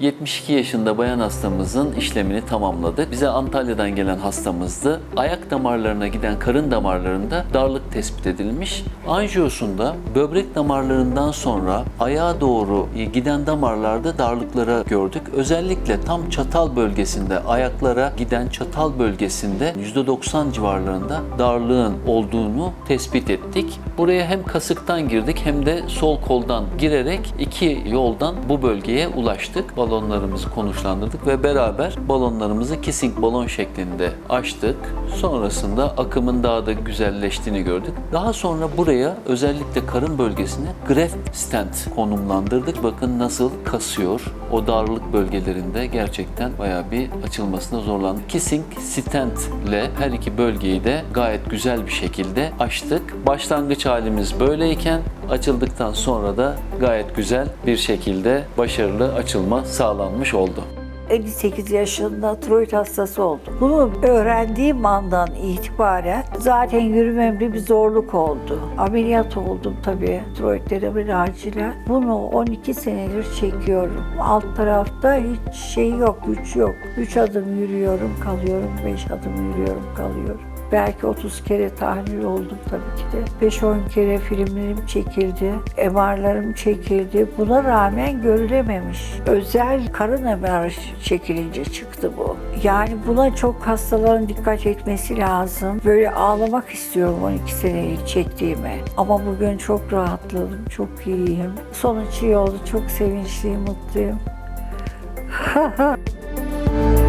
72 yaşında bayan hastamızın işlemini tamamladık. Bize Antalya'dan gelen hastamızdı. Ayak damarlarına giden karın damarlarında darlık tespit edilmiş. Anjiyosunda böbrek damarlarından sonra ayağa doğru giden damarlarda darlıklara gördük. Özellikle tam çatal bölgesinde, ayaklara giden çatal bölgesinde %90 civarlarında darlığın olduğunu tespit ettik. Buraya hem kasıktan girdik hem de sol koldan girerek iki yoldan bu bölgeye ulaştık. Balonlarımızı konuşlandırdık ve beraber balonlarımızı kissing balon şeklinde açtık. Sonrasında akımın daha da güzelleştiğini gördük. Daha sonra buraya özellikle karın bölgesine greft stent konumlandırdık. Bakın nasıl kasıyor. O darlık bölgelerinde gerçekten bayağı bir açılmasına zorlandık. Kissing stent ile her iki bölgeyi de gayet güzel bir şekilde açtık. Başlangıç halimiz böyleyken açıldıktan sonra da gayet güzel bir şekilde başarılı açılma sağlanmış oldu. 58 yaşında tiroid hastası oldum. Bunu öğrendiğim andan itibaren zaten yürümemde bir zorluk oldu. Ameliyat oldum tabii tiroidlerimin acilen. Bunu 12 senedir çekiyorum. Alt tarafta hiç şey yok, güç yok. 3 adım yürüyorum, kalıyorum. 5 adım yürüyorum, kalıyorum. Belki 30 kere tahlil oldum tabii ki de. 5-10 kere filmlerim çekildi, MR'larım çekildi. Buna rağmen görülememiş. Özel karın MR çekilince çıktı bu. Yani buna çok hastaların dikkat etmesi lazım. Böyle ağlamak istiyorum 12 senelik çektiğime. Ama bugün çok rahatladım, çok iyiyim. Sonuç iyi oldu, çok sevinçliyim, mutluyum.